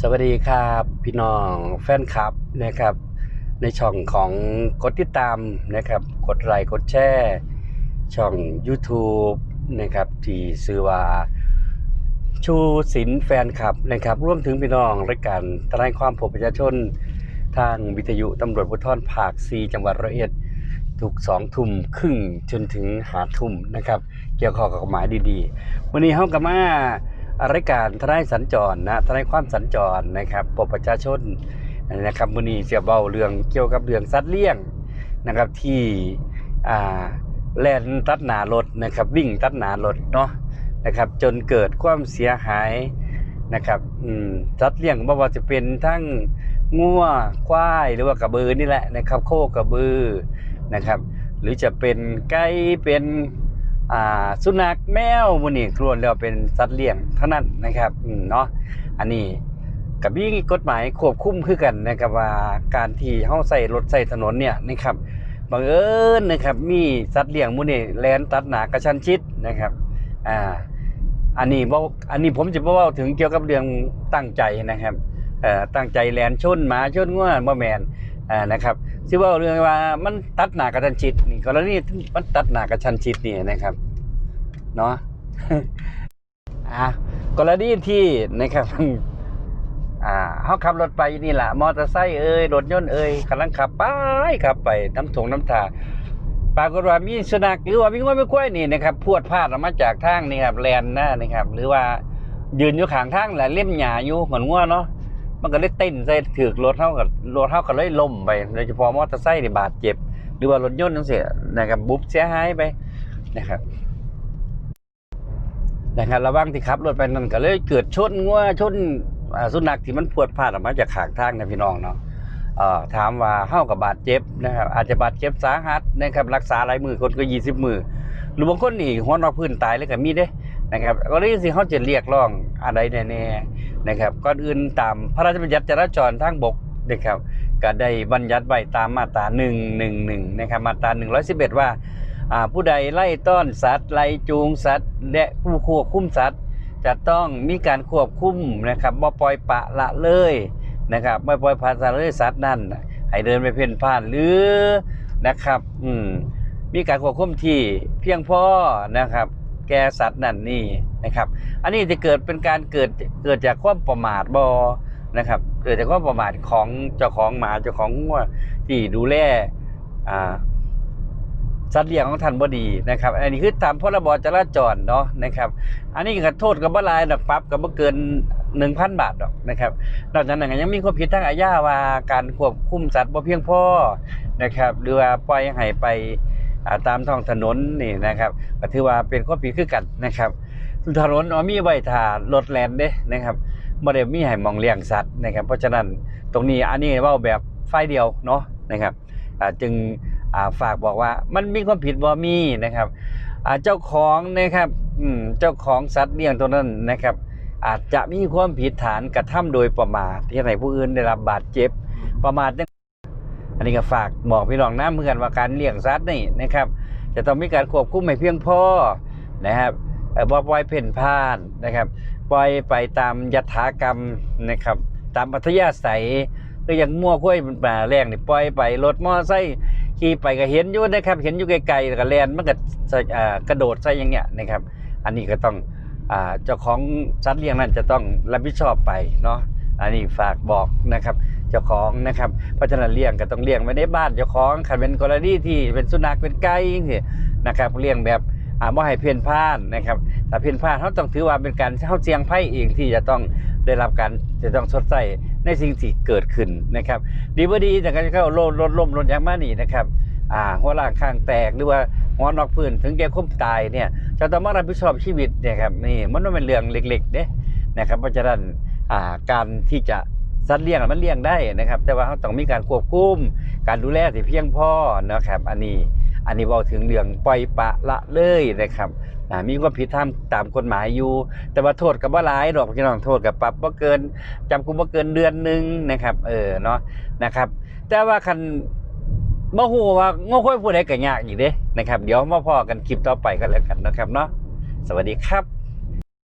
สวัสดีครับพี่น้องแฟนคลับนะครับ ในช่องของกดติดตามนะครับ กดไลค์กดแชร์ช่อง YouTube นะครับที่ชื่อว่าชูศิลป์แฟนคลับนะครับร่วมถึงพี่น้องรายการทนายความผมประชาชน ทางวิทยุตำรวจภูธรภาค4จังหวัดร้อยเอ็ดทุกสองทุ่มครึ่งจนถึงหาทุ่มนะครับ เกี่ยวข้อกับกฎหมายดีๆ วันนี้เฮากับมา รายการทนายสัญจรนะทนายความสัญจรนะครับปกประชาชนนะครับวันนี้จะเบาเรื่องเกี่ยวกับเรื่องสัตว์เลี้ยงนะครับที่อ่าแล่นตัดหนารถนะครับวิ่งตัดหนารถเนาะนะครับจนเกิดความเสียหายนะครับสัตว์เลี้ยงบ่ว่าจะเป็นทั้งงัวควายหรือว่ากระบือนี่แหละนะครับ โคกระบือนะครับ หรือจะเป็นไก่เป็น สุนัขแมวมูนี่ล้วนแล้วเป็นสัตว์เลี้ยงเท่านั้นนะครับเนาะอันนี้กับมีกฎหมายควบคุมคือกันนะครับว่าการที่เฮาใส่รถใส่ถนนเนี่ยนะครับบังเอิญนะครับมีสัตว์เลี้ยงมูนี่แลนตัดหนากระชันชิดนะครับอ่าอันนี้บ่อันนี้ผมจะบ่เว้าถึงเกี่ยวกับเรื่องตั้งใจนะครับเอ่อตั้งใจแลนชนหมาชนงัวบ่แมน อ่านะครับสิว่าเรื่องว่ามันตัดหนากระชันชิดนี่กรณีมันตัดหนากระชันชิดนี่นะครับเนาะอะกรณีที่นะครับอ่าเฮาขับรถไปนี่แหละมอเตอร์ไซค์เอ้ยรถยนต์เอ้ยกำลังขับไปขับไปน้ำถงน้ำทาปรากฏว่ามีสุนัขหรือว่ามีง้อไม่ค่อยนี่นะครับพวดพลาดออกมาจากทางนี่ครับแลนหน้านี่ครับ หรือว่ายืนอยู่ข้างทางแหละเล่มหญ้าอยู่เหมือนงัวเนาะ มันก็เลยเต้นใส่ถือรถเท่ากับรถเท่ากับเลยล่มไปโดยเฉพาะมอเตอร์ไซค์นี่บาดเจ็บ หรือว่ารถยนต์นั่นเสียนะครับบุ๊บเสียหายไปนะครับนะครับระว่างที่ขับรถไปนั่นก็เลยเกิดชนงัวชนสุนัขที่มันพวดพลาดออกมาจากขางทางนะพี่น้องเนาะถามว่าเฮากับบาดเจ็บนะครับอาจจะบาดเจ็บสาหัสนะครับรักษาหลายมือคนก็20มือหรือบางคนนี่หัวนอกพื้นตายเลยก็มีเด้นะครับก็เลยสิเฮาจะเรียกร้องอะไรแน่ นะครับก่อนอื่นตามพระราชบัญญัติจราจรทางบกนะครับก็ได้บัญญัติไว้ตามมาตรา111นะครับมาตรา111ว่าอ่าผู้ใดไล่ต้อนสัตว์ไล่จูงสัตว์ และผู้ควบคุมสัตว์ จะต้องมีการควบคุมนะครับบ่ปล่อยปะละเลยนะครับไม่ปล่อยผ่านสัตว์เลยสัตว์นั่นให้เดินไปเพ่นพ่านหรือนะครับอืมมีการควบคุมที่เพียงพอนะครับ แก่สัตว์นั่นนี่นะครับ อันนี้จะเกิดเป็นการเกิดเกิดจากความประมาทบอนะครับ เกิดจากความประมาทของเจ้าของหมาเจ้าของวัวที่ดูแลอ่าสัตว์เลี้ยงของท่านบ่ดีนะครับ อันนี้คือตามพรบจราจรเนาะนะครับ อันนี้ก็โทษกับบ่ลายดอกปรับก็บ่เกิน1,000บาทดอกนะครับ นอกจากนั้นยังมีความผิดทางอาญาว่าการควบคุมสัตว์บ่เพียงพอนะครับหรือว่าปล่อยให้ไป ตามท้องถนนนี่นะครับก็ถือว่าเป็นความผิดคือกันนะครับถนนอ๋อมีไว้ท่ารถแล่นเด้นะครับบ่ได้มีให้มองเลี้ยงสัตว์นะครับเพราะฉะนั้นตรงนี้อันนี้เว้าแบบฝ่ายเดียวเนาะนะครับจึงฝากบอกว่ามันมีความผิดบ่มีนะครับเจ้าของนะครับเจ้าของสัตว์เลี้ยงตัวนั้นนะครับ อาจจะมีความผิดฐานกระทำโดยประมาทที่ให้ผู้อื่นได้รับบาดเจ็บประมาทเนี่ย อันนี้ก็ฝากบอกพี่น้องนะเพื่อนว่าการเลี้ยงสัตว์นี่นะครับ จะต้องมีการควบคุมให้เพียงพอนะครับบ่ปล่อยเพ่นพ่านนะครับ ปล่อยไปตามยถากรรมนะครับ ตามอัธยาศัยก็อย่างมั่วคุ้ยมันมาแรงนี่ปล่อยไปรถมอไซค์ขี่ไปก็เห็นอยู่นะครับ เห็นอยู่ไกลๆก็แลนมันก็กระโดดใส่อย่างเงี้ยนะครับ อันนี้ก็ต้องเจ้าของสัตว์เลี้ยงนั้นจะต้องรับผิดชอบไปเนาะอันนี้ฝากบอกนะครับ จ้าของนะครับ เพราะฉะนั้นเลี้ยงก็ต้องเลี้ยงไว้ในบ้านเจ้าของคันเป็นกรณีที่เป็นสุนัขเป็นไก่จังซี่นะครับเลี้ยงแบบอ่าบ่ให้เพี้ยนพลาดนะครับถ้าเพี้ยนพลาดเขาต้องถือว่าเป็นการเข้าเจียงไพ่เองที่จะต้องได้รับการจะต้องชดใช้ในสิ่งที่เกิดขึ้นนะครับ ดีบ่ดีแต่ก็จะเข้าโลดรถล่มรถยางมานี่นะครับอ่าหัวล่างข้างแตกหรือว่าหัวนอกพื้นถึงแก่ความตายเนี่ยจะต้องมารับผิดชอบชีวิตเนี่ยครับนี่มันไม่เป็นเรื่องเล็กๆเด้นะครับเพราะฉะนั้นอ่าการที่จะ สัตว์เลี้ยงมันเลี้ยงได้นะครับ แต่ว่าเขาต้องมีการควบคุม การดูแลที่เพียงพอนะครับ อันนี้อันนี้เว้าถึงเรื่องปล่อยปะละเลยนะครับมีความผิดตามตามกฎหมายอยู่ แต่ว่าโทษกับว่าหลายดอกพี่น้องโทษกับปรับบ่เกินจำคุกบ่เกินเดือนหนึ่งนะครับ เออเนาะนะครับ แต่ว่าคันบ่ฮู้ว่าโง่ค่อยผู้ใดก็ยากอีกเด้นะครับ เดี๋ยวมาพอกันคลิปต่อไปกันแล้วกันนะครับเนาะสวัสดีครับ